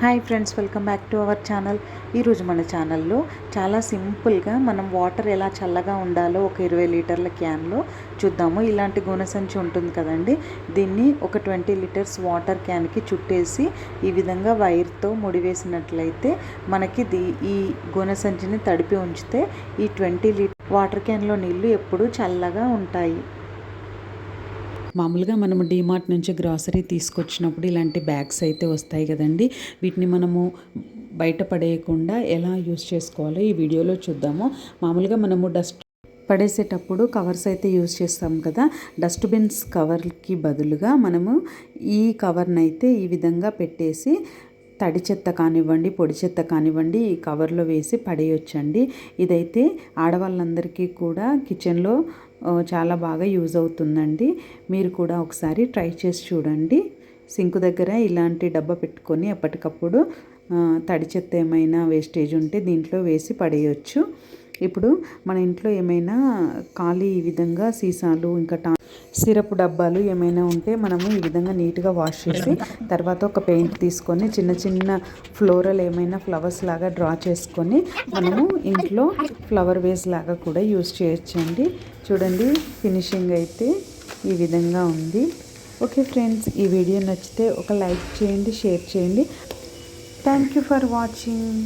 Hi friends welcome back to our channel ఈరోజు మన ఛానల్లో చాలా సింపుల్గా మనం వాటర్ ఎలా చల్లగా ఉండాలో ఒక ఇరవై లీటర్ల క్యాన్లో చూద్దాము. ఇలాంటి గుణసంచి ఉంటుంది కదండి. దీన్ని ఒక ట్వంటీ లీటర్స్ వాటర్ క్యాన్కి చుట్టేసి ఈ విధంగా వైర్తో ముడివేసినట్లయితే మనకి దీ ఈ గుణసంచిని తడిపి ఉంచితే ఈ ట్వంటీ లీటర్ వాటర్ క్యాన్లో నీళ్ళు ఎప్పుడూ చల్లగా ఉంటాయి. మామూలుగా మనము డీమార్ట్ నుంచి గ్రాసరీ తీసుకొచ్చినప్పుడు ఇలాంటి బ్యాగ్స్ అయితే వస్తాయి కదండి. వీటిని మనము బయట పడేయకుండా ఎలా యూస్ చేసుకోవాలో ఈ వీడియోలో చూద్దాము. మామూలుగా మనము డస్ట్ పడేసేటప్పుడు కవర్స్ అయితే యూస్ చేస్తాం కదా. డస్ట్బిన్స్ కవర్కి బదులుగా మనము ఈ కవర్ని అయితే ఈ విధంగా పెట్టేసి తడి చెత్త కానివ్వండి పొడి చెత్త కానివ్వండి ఈ కవర్లో వేసి పడేయొచ్చండి. ఇదైతే ఆడవాళ్ళందరికీ కూడా కిచెన్లో చాలా బాగా యూజ్ అవుతుందండి. మీరు కూడా ఒకసారి ట్రై చేసి చూడండి. సింక్ దగ్గర ఇలాంటి డబ్బా పెట్టుకొని ఎప్పటికప్పుడు తడి చెత్త ఏమైనా వేస్టేజ్ ఉంటే దీంట్లో వేసి పడేయచ్చు. ఇప్పుడు మన ఇంట్లో ఏమైనా ఖాళీ ఈ విధంగా సీసాలు ఇంకా టా సిరప్ డబ్బాలు ఏమైనా ఉంటే మనము ఈ విధంగా నీట్గా వాష్ చేసి తర్వాత ఒక పెయింట్ తీసుకొని చిన్న చిన్న ఫ్లోరల్ ఏమైనా ఫ్లవర్స్ లాగా డ్రా చేసుకొని మనము ఇంట్లో ఫ్లవర్ వేస్ లాగా కూడా యూస్ చేయొచ్చండి. చూడండి ఫినిషింగ్ అయితే ఈ విధంగా ఉంది. ఓకే ఫ్రెండ్స్ ఈ వీడియో నచ్చితే ఒక లైక్ చేయండి షేర్ చేయండి. Thank you for watching